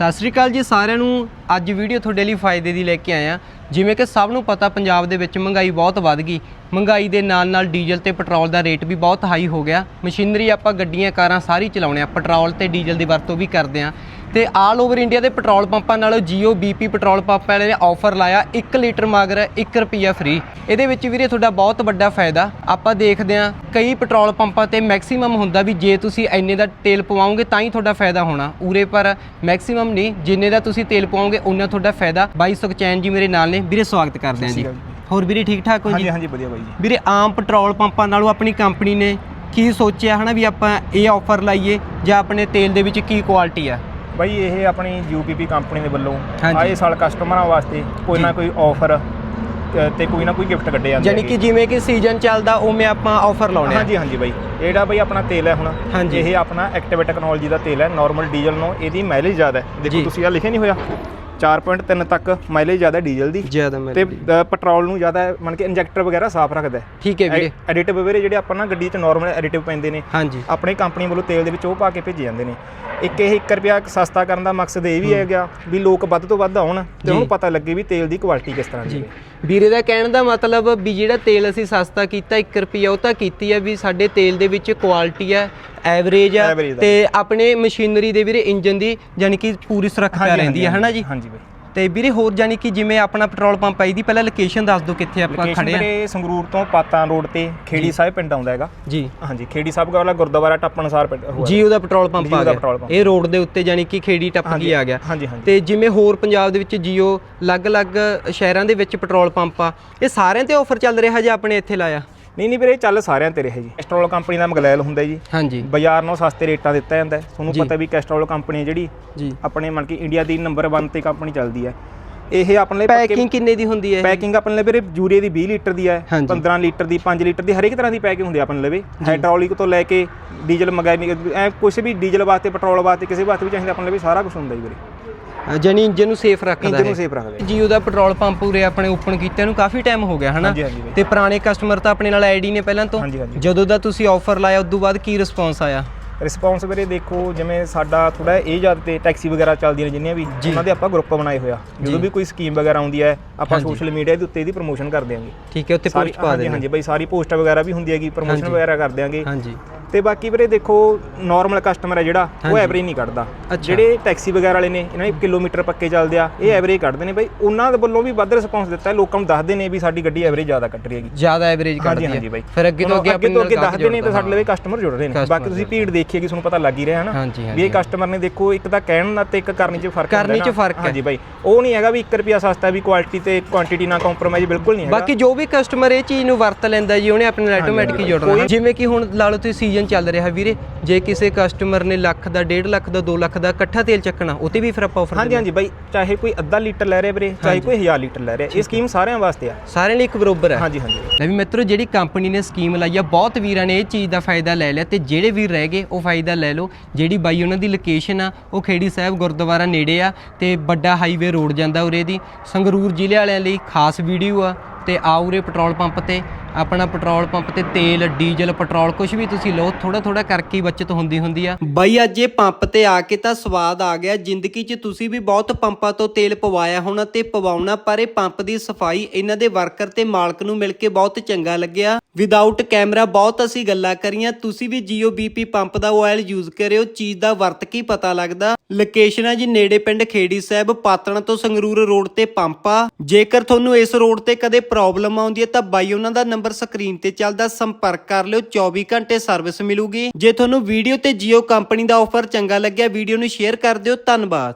ਸਤਿ ਸ੍ਰੀ ਅਕਾਲ ਜੀ ਸਾਰਿਆਂ ਨੂੰ। ਅੱਜ ਵੀਡੀਓ ਤੁਹਾਡੇ ਲਈ ਫਾਇਦੇ ਦੀ ਲੈ ਕੇ ਆਏ ਆ ਜਿਵੇਂ ਕਿ ਸਭ ਨੂੰ ਪਤਾ ਪੰਜਾਬ ਦੇ ਵਿੱਚ ਮਹਿੰਗਾਈ ਬਹੁਤ ਵੱਧ ਗਈ। ਮਹਿੰਗਾਈ ਦੇ ਨਾਲ ਨਾਲ ਡੀਜ਼ਲ ਤੇ ਪੈਟਰੋਲ ਦਾ ਰੇਟ ਵੀ ਬਹੁਤ ਹਾਈ ਹੋ ਗਿਆ। ਮਸ਼ੀਨਰੀ ਆਪਾਂ ਗੱਡੀਆਂ, ਕਾਰਾਂ ਸਾਰੀ ਚਲਾਉਣੇ ਆ। ਪੈਟਰੋਲ ਤੇ ਡੀਜ਼ਲ ਦੀ ਵਰਤੋਂ ਵੀ ਕਰਦੇ ਆ। ਤੇ ਆਲ ਓਵਰ ਇੰਡੀਆ ਦੇ ਪੈਟਰੋਲ ਪੰਪਾਂ ਨਾਲੋਂ ਜੀਓ ਬੀਪੀ ਪੈਟਰੋਲ ਪੰਪ ਵਾਲੇ ਨੇ ਆਫਰ ਲਾਇਆ 1 ਲੀਟਰ ਮਗਰ 1 ਰੁਪਿਆ ਫ੍ਰੀ ਇਹਦੇ ਵਿੱਚ ਵੀਰੇ ਤੁਹਾਡਾ ਬਹੁਤ ਵੱਡਾ ਫਾਇਦਾ। ਆਪਾਂ ਦੇਖਦੇ ਆ, ਕਈ ਪੈਟਰੋਲ ਪੰਪਾਂ ਤੇ ਮੈਕਸਿਮਮ ਹੁੰਦਾ ਵੀ ਜੇ ਤੁਸੀਂ ਇੰਨੇ ਦਾ ਤੇਲ ਪਵਾਓਗੇ ਤਾਂ ਹੀ ਤੁਹਾਡਾ ਫਾਇਦਾ ਹੋਣਾ। ਉਰੇ ਪਰ ਮੈਕਸਿਮਮ ਨਹੀਂ, ਜਿੰਨੇ ਦਾ ਤੁਸੀਂ ਤੇਲ ਪਵਾਓਗੇ ਉਨਾ ਤੁਹਾਡਾ ਫਾਇਦਾ। ਬਾਈ ਸੁਖਚੈਨ ਜੀ ਮੇਰੇ ਨਾਲ ਨੇ। ਵੀਰੇ ਸਵਾਗਤ ਕਰਦੇ ਆ ਜੀ। ਹੋਰ ਵੀਰੇ ਠੀਕ ਠਾਕ ਹੋ ਜੀ? ਹਾਂਜੀ ਹਾਂਜੀ ਵਧੀਆ ਬਾਈ ਜੀ। ਵੀਰੇ ਆਮ ਪੈਟਰੋਲ ਪੰਪਾਂ ਨਾਲੋਂ ਆਪਣੀ ਕੰਪਨੀ ਨੇ ਕੀ ਸੋਚਿਆ ਹਨਾ ਵੀ ਆਪਾਂ ਇਹ ਆਫਰ ਲਾਈਏ ਜਾਂ ਆਪਣੇ ਤੇਲ ਦੇ ਵਿੱਚ ਕੀ ਕੁਆਲਿਟੀ ਆ? ਬਾਈ ਇਹ ਆਪਣੀ ਯੂਪੀਪੀ ਕੰਪਨੀ ਦੇ ਵੱਲੋਂ। ਆਏ ਸਾਲ ਕਸਟਮਰਾਂ ਵਾਸਤੇ ਕੋਈ ਨਾ ਕੋਈ ਆਫਰ ਤੇ ਕੋਈ ਨਾ ਕੋਈ ਗਿਫਟ ਕੱਢੇ ਜਾਂਦੇ ਯਾਨੀ ਕਿ ਜਿਵੇਂ ਕਿ ਸੀਜ਼ਨ ਚੱਲਦਾ ਉਵੇਂ ਆਪਾਂ ਆਫਰ ਲਾਉਣੇ ਆ। ਹਾਂਜੀ ਹਾਂਜੀ ਬਾਈ। ਇਹ ਜਿਹੜਾ ਬਾਈ ਆਪਣਾ ਤੇਲ ਹੈ ਹੁਣ। ਇਹ ਆਪਣਾ ਐਕਟਿਵ ਟੈਕਨੋਲੋਜੀ ਦਾ ਤੇਲ ਹੈ। ਨਾਰਮਲ ਡੀਜ਼ਲ ਨਾਲੋਂ ਇਹਦੀ ਮਾਈਲੇਜ ਜ਼ਿਆਦਾ ਹੈ। ਦੇਖੋ ਤੁਸੀਂ ਆ ਲਿਖਿਆ ਨਹੀਂ ਹੋਇਆ? 4.3 ਤੱਕ ਮਾਈਲੇਜ ਜ਼ਿਆਦਾ ਡੀਜ਼ਲ ਦੀ। ਜ਼ਿਆਦਾ ਤੇ ਅ, ਪੈਟਰੋਲ ਨੂੰ ਜ਼ਿਆਦਾ ਮੰਨ ਕੇ ਇੰਜੈਕਟਰ ਵਗੈਰਾ ਸਾਫ਼ ਰੱਖਦਾ ਹੈ। ਠੀਕ ਹੈ ਵੀਰੇ। ਐਡੀਟਿਵ ਵੀਰੇ ਜਿਹੜੇ ਆਪਾਂ ਨਾ ਗੱਡੀ 'ਚ ਨਾਰਮਲ ਐਡੀਟਿਵ ਪੈਂਦੇ ਨੇ ਹਾਂਜੀ। ਆਪਣੀ ਕੰਪਨੀ ਵੱਲੋਂ ਤੇਲ ਦੇ ਵਿੱਚ ਉਹ ਪਾ ਕੇ ਭੇਜੇ ਜਾਂਦੇ ਨੇ। ਇੱਕ ਇਹ 1 ਰੁਪਿਆ ਸਸਤਾ ਕਰਨ ਦਾ ਮਕਸਦ ਇਹ ਵੀ ਹੈਗਾ ਵੀ ਲੋਕ ਵੱਧ ਤੋਂ ਵੱਧ ਆਉਣ ਤੇ। ਉਹਨੂੰ ਪਤਾ ਲੱਗੇ ਵੀ ਤੇਲ ਦੀ ਕੁਆਲਿਟੀ ਕਿਸ ਤਰ੍ਹਾਂ ਦੀ ਜੀ। ਹੈ। ਵੀਰੇ ਦਾ ਕਹਿਣ ਦਾ ਮਤਲਬ ਵੀ ਜਿਹੜਾ ਤੇਲ ਅਸੀਂ ਸਸਤਾ ਕੀਤਾ 1 ਰੁਪਿਆ ਉਹ ਤਾਂ ਕੀਤੀ ਹੈ ਵੀ ਸਾਡੇ ਤੇਲ ਦੇ ਵਿੱਚ ਕੁਆਲਿਟੀ ਹੈ ਐਵਰੇਜ ਆ Average ਦਾ। ਤੇ ਆਪਣੇ ਮਸ਼ੀਨਰੀ ਦੇ ਵੀਰੇ ਇੰਜਨ ਦੀ ਯਾਨੀ ਕਿ ਪੂਰੀ ਸੁਰੱਖਿਆ ਹਾਂਜੀ, ਰਹਿੰਦੀ ਹੈ ਹਨਾ ਜੀ ਹਾਂਜੀ ਬਾਈ ਤੇ ਵੀਰੇ ਹੋਰ ਯਾਨੀ ਕਿ ਜਿਵੇਂ ਆਪਣਾ ਪੈਟਰੋਲ ਪੰਪ ਆ ਇਹਦੀ ਪਹਿਲਾਂ ਲੋਕੇਸ਼ਨ ਦੱਸ ਦਿਓ ਕਿੱਥੇ ਆਪਾਂ ਲੋਕੇਸ਼ਨ ਖੜੇ ਆ ਮੇਰੇ ਸੰਗਰੂਰ ਤੋਂ ਪਾਤਾਂ ਰੋਡ ਤੇ ਖੇੜੀ ਸਾਹਿਬ ਪਿੰਡ ਆਉਂਦਾ ਹੈਗਾ ਜੀ ਹਾਂਜੀ ਖੇੜੀ ਸਾਹਿਬ ਵਾਲਾ ਗੁਰਦੁਆਰਾ ਟੱਪਣਸਾਰ ਪਿੰਡ ਉਹ ਹੈ। ਜੀਓ ਦਾ ਪੈਟਰੋਲ ਪੰਪ ਜੀਓ ਆ ਦਾ ਗਿਆ ਪੰਪ। ਇਹ ਰੋਡ ਦੇ ਉੱਤੇ ਯਾਨੀ ਕਿ ਖੇੜੀ ਟੱਪ ਹਾਂਜੀ, ਕੇ ਆ ਗਿਆ ਹਾਂਜੀ, ਹਾਂਜੀ। ਤੇ ਜਿਵੇਂ ਹੋਰ ਪੰਜਾਬ ਦੇ ਵਿੱਚ ਜੀਓ ਅਲੱਗ-ਅਲੱਗ ਸ਼ਹਿਰਾਂ ਦੇ ਵਿੱਚ ਪੈਟਰੋਲ ਪੰਪ ਆ ਇਹ ਸਾਰਿਆਂ ਤੇ ਆਫਰ ਚੱਲ ਰਿਹਾ ਜਾਂ ਆਪਣੇ ਇੱਥੇ ਲਾਇਆ ਨਹੀਂ ਨਹੀਂ ਵੀਰੇ ਇਹ ਚੱਲ ਸਾਰਿਆਂ ਤੇ ਰਿਹਾ ਜੀ। ਕੈਸਟਰੋਲ ਕੰਪਨੀ ਦਾ ਮਗਲੈਲ ਹੁੰਦਾ ਜੀ। ਹਾਂਜੀ। ਬਾਜ਼ਾਰ ਨਾਲੋਂ ਸਸਤੇ ਰੇਟਾਂ ਦਿੱਤਾ ਜਾਂਦਾ ਹੈ। ਤੁਹਾਨੂੰ ਜੀ। ਪਤਾ ਵੀ ਕੈਸਟਰੋਲ ਕੰਪਨੀ ਜਿਹੜੀ ਜੀ। ਆਪਣੇ ਮਨ ਕਿ ਇੰਡੀਆ ਦੀ ਨੰਬਰ 1 ਤੇ ਕੰਪਨੀ ਚੱਲਦੀ ਹੈ। ਇਹ ਆਪਣੇ ਲਈ ਪੱਕੇ ਪੈਕਿੰਗ ਕਿੰਨੇ ਦੀ ਹੁੰਦੀ ਹੈ ਪੈਕਿੰਗ ਆਪਣੇ ਲਈ ਵੀਰੇ ਯੂਰੀਆ ਦੀ 20 ਲੀਟਰ ਦੀ ਹੈ ਹਾਂਜੀ। 15 ਲੀਟਰ ਦੀ 5 ਲੀਟਰ ਦੀ ਹਰੇਕ ਤਰ੍ਹਾਂ ਦੀ ਪੈਕਿੰਗ ਹੁੰਦੀ ਆਪਣੇ ਲਵੇ ਹਾਈਡ੍ਰੋਲਿਕ ਤੋਂ ਲੈ ਕੇ ਡੀਜ਼ਲ ਮਗੈਨਿਕ ਐ ਕੁਝ ਵੀ ਡੀਜ਼ਲ ਵਾਸਤੇ ਪੈਟਰੋਲ ਵਾਸਤੇ ਕਿਸੇ ਵਾਸਤੇ ਵੀ ਚਾਹੀਦਾ ਆਪਣੇ ਲਵੇ ਸਾਰਾ ਕੁਝ ਹੁੰਦਾ ਜੀ ਵੀਰੇ। ਜਾਨੀ ਇੰਜਨ ਨੂੰ ਸੇਫ ਰੱਖਦਾ ਇੰਜਨ ਨੂੰ ਹੈ ਸੇਫ ਰੱਖਦਾ ਜੀਓ ਦਾ ਪੈਟਰੋਲ ਪੰਪ ਉਰੇ ਆਪਣੇ ਓਪਨ ਕੀਤੇ ਨੂੰ ਕਾਫੀ ਟਾਈਮ ਹੋ ਗਿਆ ਹਨਾ। ਤੇ ਪੁਰਾਣੇ ਕਸਟਮਰ ਤਾਂ ਆਪਣੇ ਨਾਲ ਆਈਡੀ ਨੇ ਪਹਿਲਾਂ ਤੋਂ। ਜਦੋਂ ਦਾ ਤੁਸੀਂ ਆਫਰ ਲਾਇਆ ਉਦੋਂ ਬਾਅਦ ਕੀ ਰਿਸਪੌਂਸ ਆਇਆ? ਰਿਸਪੌਂਸ ਵੀਰੇ ਦੇਖੋ ਜਿਵੇਂ ਸਾਡਾ ਥੋੜਾ ਇਹ ਜਦ ਤੇ ਟੈਕਸੀ ਵਗੈਰਾ ਚੱਲਦੀਆਂ ਨੇ ਜਿੰਨੀਆਂ ਵੀ। ਉਹਨਾਂ ਦੇ ਆਪਾਂ ਗਰੁੱਪ ਬਣਾਏ ਹੋਇਆ ਜਦੋਂ ਵੀ ਕੋਈ ਸਕੀਮ ਵਗੈਰਾ ਆਉਂਦੀ ਹੈ ਆਪਾਂ। ਸੋਸ਼ਲ ਮੀਡੀਆ ਦੇ ਉੱਤੇ ਇਹਦੀ ਪ੍ਰੋਮੋਸ਼ਨ ਕਰ ਦਿਆਂਗੇ। ਠੀਕ ਹੈ ਉੱਤੇ ਪੋਸਟ ਪਾ ਦੇਣਾ ਹਾਂਜੀ ਬਾਈ ਸਾਰੀ ਪੋਸਟ ਵਗੈਰਾ ਵੀ ਹੁੰਦੀ ਹੈਗੀ ਪ੍ਰੋਮੋਸ਼ਨ। ਵਗੈਰਾ ਕਰ ਦਿਆਂਗੇ। ਤੇ ਬਾਕੀ ਵੀਰੇ ਦੇਖੋ ਨਾਰਮਲ ਕਸਟਮਰ ਹੈ ਜਿਹੜਾ ਉਹ। ਐਵਰੇਜ ਨਹੀਂ ਕੱਢਦਾ। ਜਿਹੜੇ ਟੈਕਸੀ ਵਗੈਰਾ ਵਾਲੇ ਨੇ ਇਹਨਾਂ ਦੇ ਕਿਲੋਮੀਟਰ ਪੱਕੇ ਚੱਲਦੇ ਆ ਇਹ ਐਵਰੇਜ ਕੱਢਦੇ ਨੇ ਬਈ। ਉਹਨਾਂ ਦੇ ਵੱਲੋਂ ਵੀ ਵੱਧ ਰਿਸਪੌਂਸ ਦਿੱਤਾ ਹੈ। ਲੋਕਾਂ ਨੂੰ ਦੱਸਦੇ ਨੇ ਵੀ ਸਾਡੀ ਗੱਡੀ ਐਵਰੇਜ ਜ਼ਿਆਦਾ ਕੱਢ ਰਹੀ ਹੈਗੀ। ਜ਼ਿਆਦਾ ਐਵਰੇਜ ਕੱਢਦੀ ਹੈ। ਬਾਈ। ਫਿਰ ਅੱਗੇ ਤੋਂ ਅੱਗੇ ਅੱਗੇ ਤੋਂ ਅੱਗੇ ਨਾਲ ਦੱਸਦੇ ਨੇ ਤੇ ਸਾਡੇ ਲਈ ਕਸਟਮਰ ਜੁੜ ਰਹੇ ਨੇ। ਬਾਕੀ ਤੁਸੀਂ ਭੀੜ ਦੇਖੀਏਗੀ ਤੁਹਾਨੂੰ ਪਤਾ ਲੱਗ ਹੀ ਰਿਹਾ ਹੈ ਨਾ ਹਾਂਜੀ, ਵੀ ਇਹ ਕਸਟਮਰ ਨੇ ਦੇਖੋ ਇੱਕ ਤਾਂ ਕਹਿਣ ਨਾਲ ਤੇ ਇੱਕ ਕਰਨੀ 'ਚ ਫ਼ਰਕ ਕਰਨੀ ਹੁੰਦਾ 'ਚ ਫ਼ਰਕ ਹੈ। ਹਾਂਜੀ ਬਾਈ। ਉਹ ਨਹੀਂ ਹੈਗਾ ਵੀ 1 ਰੁਪਿਆ ਸਸਤਾ ਵੀ ਕੁਆਲਿਟੀ ਤੇ ਕੁਆਂਟੀਟੀ ਨਾਲ ਕੰਪਰੋਮਾਈਜ਼ ਬਿਲਕੁਲ ਨਹੀਂ ਹੈਗਾ। ਬਾਕੀ ਜੋ ਵੀ ਕਸਟਮਰ ਇਹ ਚੀਜ਼ ਨੂੰ ਵਰਤ ਲੈਂਦਾ ਜੀ ਉਹਨੇ ਆਪਣੇ ਨਾਲ ਆਟੋਮੈਟਿਕ ਹੀ ਜੁੜਨਾ। ਜਿਵੇਂ ਕਿ ਹੁਣ ਲਾ ਲਓ ਤੁਸੀਂ ਸੀਜ਼ਨ ਚੱਲ ਰਿਹਾ ਵੀਰੇ। ਜੇ ਕਿਸੇ ਕਸਟਮਰ ਨੇ ਲੱਖ ਦਾ 1.5 ਲੱਖ ਦਾ 2 ਲੱਖ ਦਾ ਇਕੱਠਾ ਤੇਲ ਚੱਕਣਾ ਉਹ ਤੇ ਵੀ ਫਿਰ ਆਪਾਂ ਆਫਰ ਹਾਂਜੀ ਹਾਂਜੀ ਬਾਈ ਚਾਹੇ ਕੋਈ ਅੱਧਾ ਲੀਟਰ ਲੈ ਰਿਹਾ ਵੀਰੇ ਚਾਹੇ ਕੋਈ 1000 ਲੀਟਰ ਲੈ ਰਿਹਾ ਇਹ ਸਕੀਮ ਸਾਰਿਆਂ ਵਾਸਤੇ ਆ। ਸਾਰਿਆਂ ਲਈ ਇੱਕ ਬਰੋਬਰ ਹੈ। ਹਾਂਜੀ ਹਾਂਜੀ। ਲੈ ਵੀ ਮਿੱਤਰੋ ਜਿਹੜੀ ਕੰਪਨੀ ਨੇ ਸਕੀਮ ਲਾਈ ਆ ਬਹੁਤ ਵੀਰਾਂ ਨੇ ਇਹ ਚੀਜ਼ ਦਾ ਫਾਇਦਾ ਲੈ ਲਿਆ ਤੇ ਜਿਹੜੇ ਵੀਰ ਰਹਿ ਗਏ ਉਹ ਫਾਇਦਾ ਲੈ ਲਓ। ਜਿਹੜੀ ਬਾਈ ਉਹਨਾਂ ਦੀ ਲੋਕੇਸ਼ਨ ਆ ਉਹ ਖੇੜੀ ਸਾਹਿਬ ਗੁਰਦੁਆਰਾ ਨੇੜੇ ਆ ਤੇ ਵੱਡਾ ਹਾਈਵੇ ਰੋਡ ਜਾਂਦਾ ਉਰੇ ਦੀ। ਸੰਗਰੂਰ ਜ਼ਿਲ੍ਹੇ ਵਾਲਿਆਂ ਲਈ ਖਾਸ ਵੀਡੀਓ ਆ ਤੇ ਆਉਰੇ ਪੈਟਰੋਲ ਪੰਪ ਤੇ। ਆਪਣਾ ਪੈਟਰੋਲ ਪੰਪ ਤੇ ਤੇਲ, ਡੀਜ਼ਲ, ਪੈਟਰੋਲ ਕੁਝ ਵੀ ਤੁਸੀਂ ਲਓ ਥੋੜਾ ਥੋੜਾ ਕਰਕੇ ਹੀ ਬਚਤ ਹੁੰਦੀ ਹੁੰਦੀ ਆ। ਬਾਈ, ਅੱਜ ਇਹ ਪੰਪ ਤੇ ਆ ਕੇ ਤਾਂ ਸਵਾਦ ਆ ਗਿਆ। ਜ਼ਿੰਦਗੀ 'ਚ ਤੁਸੀਂ ਵੀ ਬਹੁਤ ਪੰਪਾਂ ਤੋਂ ਤੇਲ ਪਵਾਇਆ ਹੋਣਾ ਤੇ ਪਵਾਉਣਾ, ਪਰ ਇਹ ਪੰਪ ਦੀ ਸਫ਼ਾਈ ਇਹਨਾਂ ਦੇ ਵਰਕਰ ਤੇ ਮਾਲਕ ਨੂੰ ਮਿਲ ਕੇ ਬਹੁਤ ਚੰਗਾ ਲੱਗਿਆ। ਵਿਦਆਊਟ ਕੈਮਰਾ ਬਹੁਤ ਅਸੀਂ ਗੱਲਾਂ ਕਰੀਆਂ। ਤੁਸੀਂ ਵੀ ਜੀਓ ਬੀਪੀ ਪੰਪ ਦਾ ਆਇਲ ਯੂਜ਼ ਕਰਿਓ। ਚੀਜ਼ ਦਾ ਵਰਤ ਕੀ ਪਤਾ ਲੱਗਦਾ? ਲੋਕੇਸ਼ਨ ਆ ਜੀ ਨੇੜੇ ਪਿੰਡ ਖੇੜੀ ਸਾਹਿਬ, ਪਾਤਣਾ ਤੋਂ ਸੰਗਰੂਰ ਰੋਡ ਤੇ ਪੰਪ ਆ। ਜੇਕਰ ਤੁਹਾਨੂੰ ਇਸ ਰੋਡ ਤੇ ਕਦੇ ਪ੍ਰੋਬਲਮ ਆਉਂਦੀ ਹੈ ਤਾਂ ਬਾਈ, ਉਹਨਾਂ ਦਾ ਨੰਬਰ ਸਕਰੀਨ ਤੇ ਚੱਲਦਾ ਸੰਪਰਕ ਕਰ ਲਿਓ 24 ਘੰਟੇ ਸਰਵਿਸ ਮਿਲੂਗੀ। ਜੇ ਤੁਹਾਨੂੰ ਵੀਡੀਓ ਤੇ ਜੀਓ ਕੰਪਨੀ ਦਾ ਆਫਰ ਚੰਗਾ ਲੱਗਿਆ ਵੀਡੀਓ ਨੂੰ ਸ਼ੇਅਰ ਕਰ ਦਿਓ, ਧੰਨਵਾਦ।